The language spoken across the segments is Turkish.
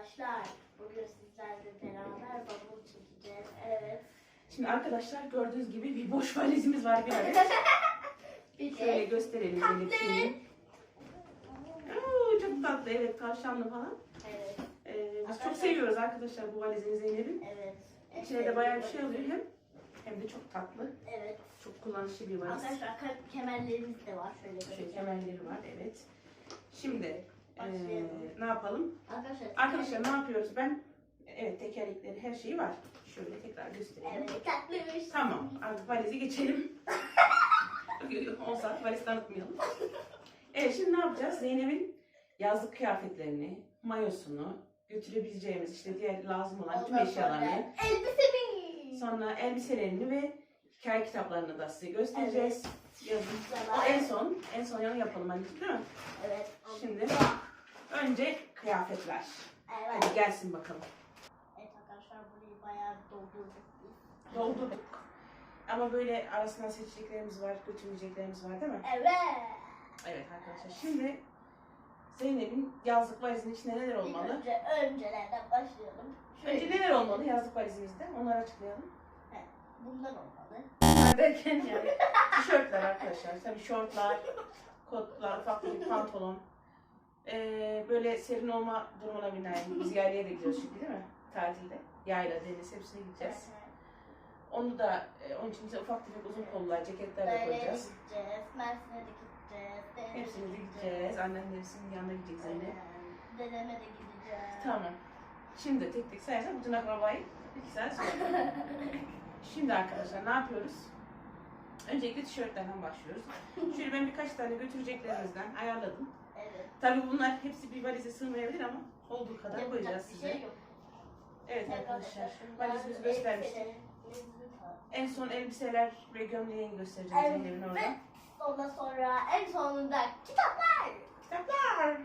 arkadaşlar. Bugün sizlerle beraber bavul çekeceğiz. Evet. Şimdi arkadaşlar gördüğünüz gibi bir boş valizimiz var bir adet. Bir Şöyle gösterelim. Zeynep'ciğim. Çok tatlı evet tavşanlı falan. evet. Ee, biz çok seviyoruz arkadaşlar bu valizini Zeynep'in. Evet. İçine de bayağı bir şey alıyor hem hem de çok tatlı. Evet. Çok kullanışlı bir valiz. Arkadaşlar ka- kemerlerimiz de var. Şöyle Şöyle kemerleri var evet. Şimdi ee, ne yapalım? Arkadaşlar. Arkadaşlar ne yapıyoruz? Ben evet tekerlekleri her şeyi var. Şöyle tekrar göstereyim. Evet tatlıymış. Tamam artık valizi geçelim. 10 saat valiz tanıtmayalım. Evet şimdi ne yapacağız? Zeynep'in yazlık kıyafetlerini, mayosunu, götürebileceğimiz işte diğer lazım olan tüm Ondan eşyalarını, sonra Elbisemi. sonra elbiselerini ve hikaye kitaplarını da size göstereceğiz. Yazın. O en son, en son yanı yapalım anneciğim değil mi? Evet. Şimdi önce kıyafetler. Evet. Hadi gelsin bakalım. Evet arkadaşlar burayı bayağı doldurduk. Doldurduk. Ama böyle arasından seçeceklerimiz var, götürmeyeceklerimiz var değil mi? Evet. Evet arkadaşlar şimdi Zeynep'in yazlık valizinin içinde neler İlk olmalı? önce öncelerden başlayalım. Şöyle, Önce neler olmalı yazlık valizimizde? Onları açıklayalım. bundan olmalı. Derken yani tişörtler arkadaşlar. Tabii şortlar, kotlar, ufak bir pantolon. Ee, böyle serin olma durumuna binaen biz yaylaya da gidiyoruz şimdi değil mi? Tatilde. Yayla, deniz hepsine gideceğiz. Onu da e, onun için bize ufak tefek uzun kollar, ceketler de Böyle koyacağız. gideceğiz. Mersin'e de gideceğiz. Deniz'e de Hepsine de gideceğiz. Annemlerimizin yanına gidecek Zeynep. Aynen. Dedeme de gideceğiz. Tamam. Şimdi tek tek sayarsak bütün akrabayı iki saat sonra. Şimdi arkadaşlar ne yapıyoruz? Öncelikle tişörtlerden başlıyoruz. Şöyle ben birkaç tane götüreceklerimizden ayarladım. Tabii bunlar hepsi bir valize sığmayabilir ama olduğu kadar Yapacak koyacağız bir size. şey yok. Evet arkadaşlar valizimizi göstermiştik. En son elbiseler ve gömleğini göstereceğim Evet. Zeynep'in orada. Ondan sonra en sonunda kitaplar. Kitaplar!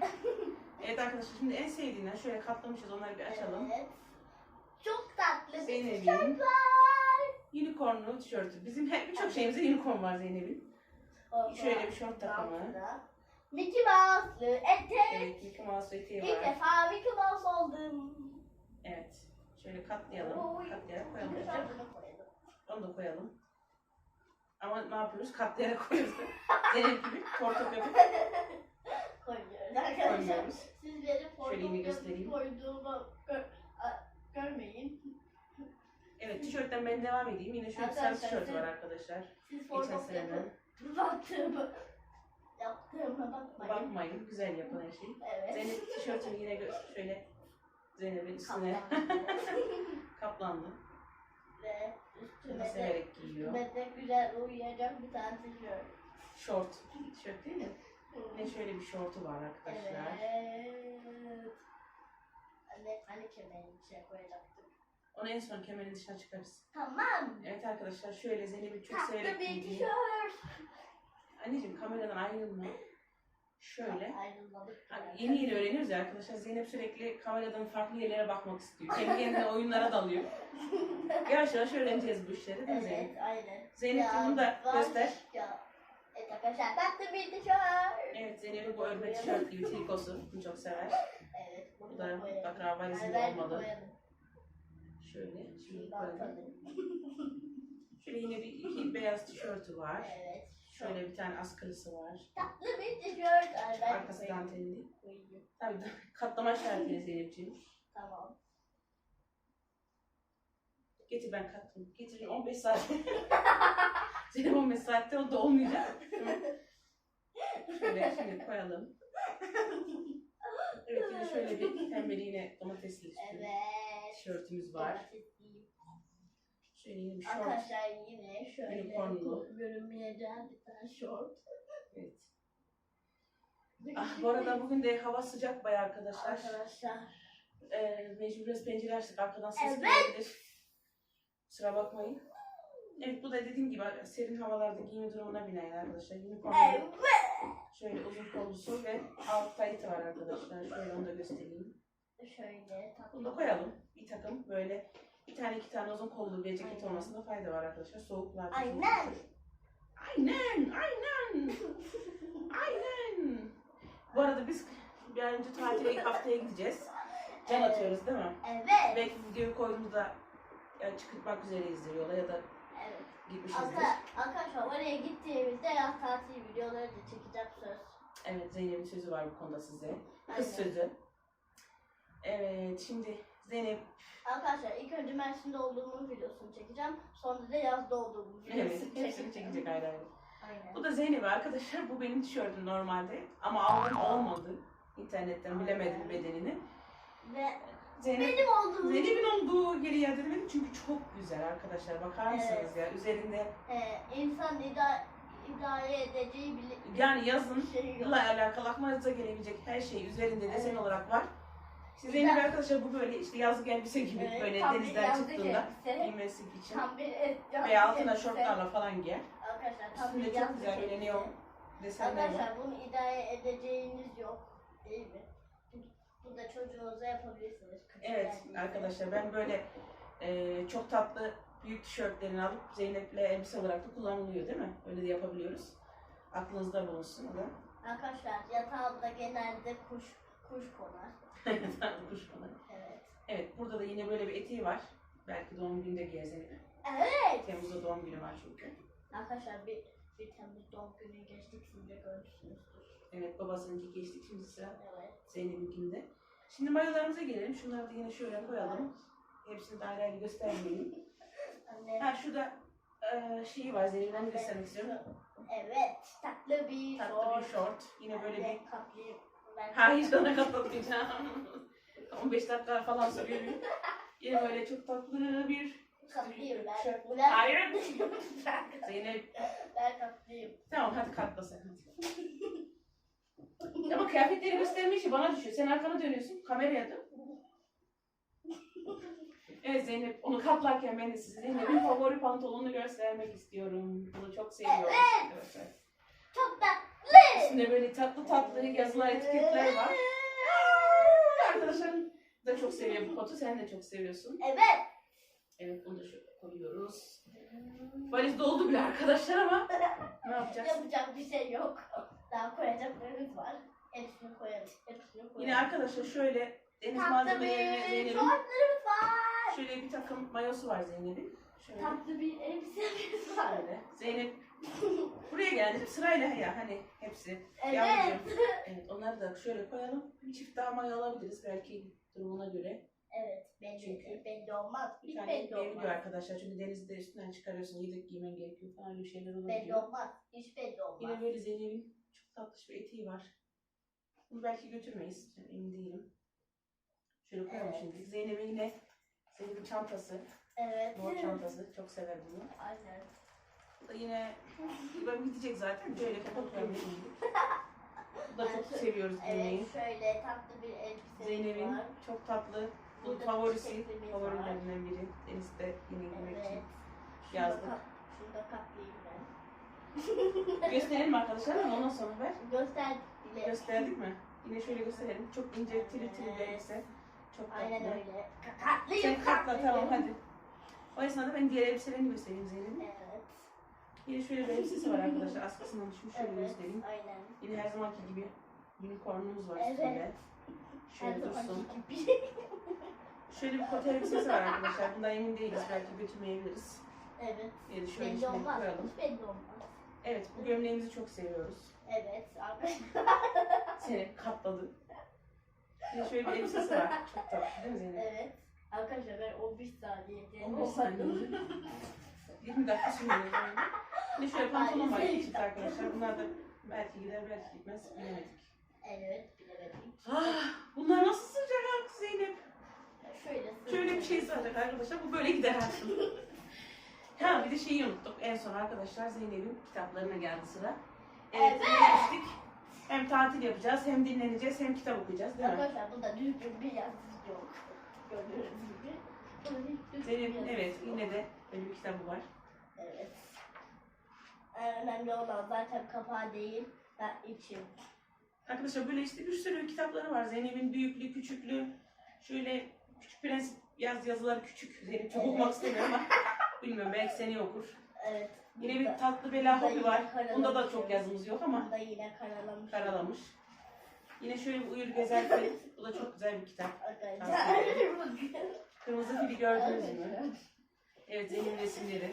evet arkadaşlar şimdi en sevdiğinden şöyle katlamışız onları bir açalım. Evet. Çok tatlı bir Zeynep'in var. Unicornlu tişörtü. Bizim her birçok şeyimizde unicorn var Zeynep'in. Şöyle bir şort takımı. altında Mickey Mouse'lu etek. Evet, Mickey Mouse eteği İlk var. defa Mickey Mouse oldum. Evet. Şöyle katlayalım. Oy. Katlayarak koyalım. Bunu koyalım. Onu da koyalım. Ama ne yapıyoruz? Katlayarak koyuyoruz. Zeynep gibi portakabı Koyuyoruz arkadaşlar. koyuyoruz. Siz benim Şöyle yine koyduğumu gör, a- görmeyin. Evet tişörtten ben devam edeyim. Yine şöyle bir sarı Arkadaşlar, tişört var arkadaşlar. Siz Geçen seneden. baktığımı yaptığıma bakmayın. Bakmayın. Güzel yapın her şeyi. Evet. Zeynep tişörtünü yine gö- şöyle Zeynep'in üstüne Kaplan. kaplandı. Ve Bunu üstüme de, severek giyiyor. üstüme de güzel uyuyacak bir tane tişört. Şort. Tişört değil mi? Yine şöyle bir şortu var arkadaşlar. Evet. Anne, anne kemerin içine koyacaktım. Onu en son kemerin dışına çıkarız. Tamam. Evet arkadaşlar şöyle Zeynep'in çok Tatlı severek bir giydiği. tişört. Anneciğim kameradan ayrılma. Şöyle. Ayrılmadık. Hani yeni yeni öğreniyoruz ya arkadaşlar. Zeynep sürekli kameradan farklı yerlere bakmak istiyor. Kendi kendine oyunlara dalıyor. Yavaş yavaş öğreneceğiz bu işleri değil mi Zeynep? Evet, aynen. Zeynep'ciğim bunu da göster. ya. Evet arkadaşlar tatlı bir tişört. Evet Zeynep'in bu örme tişört gibi trikosu. Bunu çok sever. Evet. Bu da mutlaka ver bir olmalı. Şöyle. Şimdi koyalım. Şöyle yine bir iki beyaz tişörtü var. Evet. Şöyle bir tane askılısı var. Tatlı bir tişört. Ben Arkası koyayım. dantelli. Koyayım. Tabii da katlama şartıyla Zeynep'ciğim. Tamam. Getir ben kattım. Getir 15 saat. Zeynep 15 saatte o da olmayacak. şöyle şimdi koyalım. Evet yine şöyle bir pembeli yine domatesli üstü Evet. tişörtümüz var. Domatesliyim. Bir şort. Arkadaşlar yine şöyle Unicornlu. görünmeyeceğim bir tane şort. Evet. Ah bu arada bugün de hava sıcak bayağı arkadaşlar. Arkadaşlar. Ee, mecbur biraz pencere açtık arkadan ses Evet. gelebilir. Kusura bakmayın. Evet bu da dediğim gibi serin havalarda giyme durumuna binaen arkadaşlar. Unicornlu. Evet. Şöyle uzun kollusu ve alt taytı var arkadaşlar. Şöyle onu da göstereyim. Şöyle. Bunu da koyalım. Bir takım böyle bir tane iki tane uzun kollu bir ceket Aynen. olmasında fayda var arkadaşlar. Soğuklarda. Aynen. Aynen. Aynen. Aynen. Bu arada biz bir an önce tatile ilk haftaya gideceğiz. can Evet. atıyoruz değil mi? Evet. Belki videoyu koyduğumuzda ya çıkıtmak üzere izliyorlar ya da Evet. gitmişizdir. Arka- Arkadaşlar oraya gittiğimizde yaz tatil videoları da çekeceğim söz. Evet Zeynep'in sözü var bu konuda size. Aynen. Kız sözü. Evet şimdi Zeynep Arkadaşlar ilk önce Mersin'de olduğumun videosunu çekeceğim. Sonra da yazda olduğumun videosunu evet hepsini çekecek ayrı ayrı. Aynen. Bu da Zeynep arkadaşlar. Bu benim tişörtüm normalde. Ama aldım olmadı. İnternetten bilemedim bedenini. Ve Zeynep benim olduğum Zeynep'in olduğu geri iade edemedim çünkü çok güzel arkadaşlar. Bakar mısınız ya? Üzerinde e, insan ida idare edeceği bile yani yazın şey yok. Alakalı aklınıza gelebilecek her şey üzerinde desen Evet. olarak var. İşte Güzel. Zeynep arkadaşlar bu böyle işte yazlık elbise gibi Evet, böyle tam bir denizden yazlık çıktığında elbise. giymesi için. Tam bir et, yazlık Veya altına şortlarla falan giyer. Arkadaşlar tam Üstünde bir çok yazlık güzel böyle elbise. neon desenler var. Arkadaşlar bunu idare edeceğiniz yok. Değil mi? Bu da çocuğunuza yapabilirsiniz. Küçük Evet elbise. arkadaşlar ben böyle e, çok tatlı büyük tişörtlerini alıp Zeynep'le elbise olarak da kullanılıyor değil mi? Öyle de yapabiliyoruz. Aklınızda bulunsun o da. Arkadaşlar yatağımda genelde kuş kuş konar. Kuş falan. Evet. Evet burada da yine böyle bir eteği var. Belki doğum gününde Zeynep. Evet. Temmuz'da doğum günü var çünkü. Arkadaşlar bir, bir Temmuz doğum günü geçtik siz de görmüşsünüzdür. Evet babasınınki geçtik şimdi sıra Evet. Zeynep'inkinde. Şimdi mayolarımıza gelelim. Şunları da yine şöyle koyalım. Hepsini de ayrı göstermeyeyim. Anne. Ha şurada e, şeyi var Zeynep'in onu göstermek istiyorum. Evet. Tatlı bir Tatlı bir şort. Yine böyle bir... Anne. Hayır sana kapatmayacağım. 15 dakika falan sürüyor. Yine böyle çok tatlı bir... Kaplıyım ben. Ben- Hayır. Zeynep ben kaplıyım. tamam hadi katla sen. Ama kıyafetleri gösterme işi bana düşüyor. Sen arkana dönüyorsun. Kameraya dön. Evet Zeynep onu katlarken ben de size Zeynep'in favori pantolonunu göstermek istiyorum. Bunu çok seviyorum. Çok tatlı. Üstünde böyle tatlı tatlı yazılar, etiketler var. Arkadaşlar da çok seviyor bu kotu. Sen de çok seviyorsun. Evet. Evet bunu da şöyle koyuyoruz. Valiz doldu bile arkadaşlar ama ne yapacağız? Yapacak bir şey yok. Daha koyacaklarımız var. Hepsini koyalım. Hepsini koyalım. Yine arkadaşlar şöyle deniz Tatlı malzemelerine bir Zeynep'in şortlarımız var. şöyle bir takım mayosu var Zeynep'in. Şöyle. Tatlı bir elbisemiz var. Şöyle. Zeynep buraya geldi sırayla ya hani hepsi. Evet. Yavrucuğum. Evet onları da şöyle koyalım. Bir çift daha mayo alabiliriz belki durumuna göre. Evet. Belli, Çünkü- belli olmaz. Bir Hiç tane belli olmaz. arkadaşlar çünkü denizde üstünden çıkarıyorsun yedek giymen gerekiyor falan öyle şeyler Belli olabiliyor. olmaz. Hiç belli olmaz. Yine böyle Zeynep'in çok tatlış bir eteği var. Bunu belki götürmeyiz. Ben emin değilim. Şöyle koyalım Evet. şimdi. Zeynep'in yine Zeynep'in çantası. Evet. Mor çantası. Çok sever bunu. Aynen. Bu da yine ben gidecek zaten. Böyle kapatıyorum şimdi. Bu da çok seviyoruz giymeyi. Evet şöyle tatlı bir elbisemiz Zeynep'in var. çok tatlı. Bu Burada favorisi. çiçeklerimiz var. Favorilerinden biri. Denizde yine giymek Evet. için. Yazdık. kap- Şurada kaplayayım ben. Gösterelim arkadaşlar ama ondan sonra ver. Göster bile. Gösterdik mi? Yine şöyle gösterelim. Çok ince, tiri tiri bir elbise. Çok tatlı. Aynen öyle. Ka- Katlıyım Sen katla tamam hadi. O esnada ben diğer elbiselerini göstereyim Zeynep'in. Evet. Yine şöyle bir elbisesi var arkadaşlar. Askısından düşmüş. Şöyle Evet. göstereyim. Aynen. Yine her zamanki gibi unicornumuz var Evet. üstünde. Şöyle dursun. gibi. Şöyle bir kot elbisesi var arkadaşlar. Bundan emin değiliz. Belki götürmeyebiliriz. Evet. Yani şöyle Belli içine olmaz. koyalım. Hiç belli olmaz. Evet bu gömleğimizi çok seviyoruz. Evet. Arkadaşlar. Seni katladı. Yine şöyle bir elbisesi var. Çok tatlı değil mi Zeynep? Evet. Arkadaşlar ben 11 saniyede 15 saniye. 20 dakika sürüyor. Yine şöyle pantolon var iki çift arkadaşlar. Bunlar da belki gider belki gitmez bilemedik. Evet bilemedim. Ah, bunlar nasıl sığacak Zeynep? Şöyle Şöyle bir şey sığacak arkadaşlar. Bu böyle gider aslında. ha bir de şeyi unuttuk. En son arkadaşlar Zeynep'in kitaplarına geldi sıra. Evet, Evet. Hem tatil yapacağız, hem dinleneceğiz, hem kitap okuyacağız değil mi? Arkadaşlar burada düzgün bir yazı yok. Gördüğünüz gibi. Yazı evet yine de böyle bir kitabı var. Evet. En önemli olan zaten kapağı değil, ben içim. Arkadaşlar böyle işte bir sürü kitapları var. Zeynep'in büyüklüğü, küçüklüğü. Şöyle Küçük Prens yaz yazıları küçük. Zeynep çok okumak istemiyor ama bilmiyorum belki seni okur. Evet. Yine bir tatlı bela hobi var. Bunda da çok yazımız yok ama Bunda yine karalamış. karalamış. Yine şöyle bir uyur gezerken bu da çok güzel bir kitap. Kırmızı fili gördünüz mü? Evet Zeynep'in resimleri.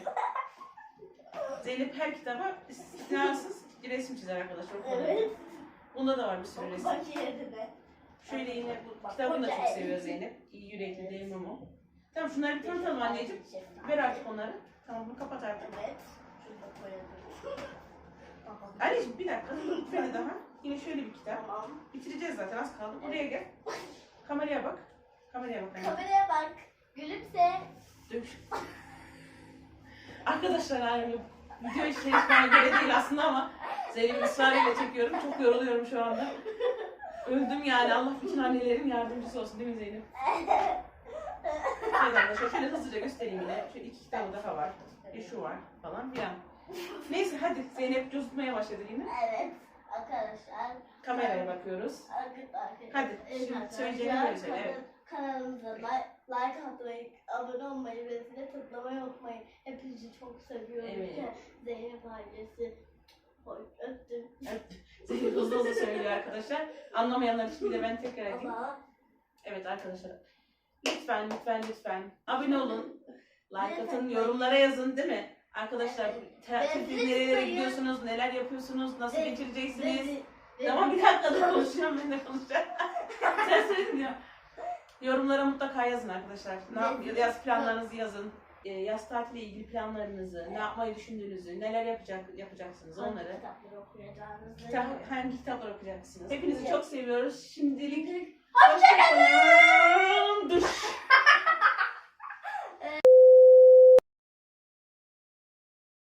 Zeynep her kitaba istisnasız bir resim çizer arkadaşlar. Evet. Bunda da var bir sürü resim. Şöyle yine bu kitabını da çok seviyor Zeynep. İyi yürekli değil mi o? Tamam şunları bir tanıtalım anneciğim. Ver artık onları. Tamam bunu kapat artık. Evet. Anneciğim bir dakika. Bitmedi daha. Yine şöyle bir kitap. Tamam. Bitireceğiz zaten az kaldı. Buraya gel. Kameraya bak. Kameraya bak anne. Kameraya bak. Gülümse. Dövüş. Arkadaşlar yani video bana göre değil aslında ama Zeynep'in ısrarıyla çekiyorum. Çok yoruluyorum şu anda. Öldüm yani. Allah bütün annelerin yardımcısı olsun değil mi Zeynep? Evet arkadaşlar şöyle hızlıca göstereyim yine. Şu iki kitabı daha var. Bir şu var falan filan. Neyse hadi Zeynep cozutmaya başladı yine. Evet. Arkadaşlar. Kameraya bakıyoruz. Hadi, şimdi söyleyeceğini böyle söyle, evet. Kanalımıza like, like atmayı, abone olmayı ve zile tıklamayı unutmayın. Hepinizi çok seviyorum. Evet. Zeynep ailesi. Hoş öptüm. Zeynep hızlı hızlı söylüyor arkadaşlar. Anlamayanlar için de ben tekrar edeyim. Ama Evet arkadaşlar. Lütfen lütfen lütfen abone olun. Like atın, yorumlara yazın değil mi? Arkadaşlar Ve nerelere gidiyorsunuz, neler yapıyorsunuz, nasıl geçireceksiniz? Tamam bir dakika da konuşacağım ben de konuşacağım. Sen söyledin ya. Yorumlara mutlaka yazın arkadaşlar. Ne yap Evet. yaz planlarınızı yazın. Ee, yaz tatiliyle ilgili planlarınızı, ne yapmayı düşündüğünüzü, neler yapacak yapacaksınız Hangi onları. kitapları okuyacağınızı. Kitap, hangi kitaplar okuyacaksınız? Hepinizi çok seviyoruz. Şimdilik Hoşçakalın. hoşçakalın. Duş.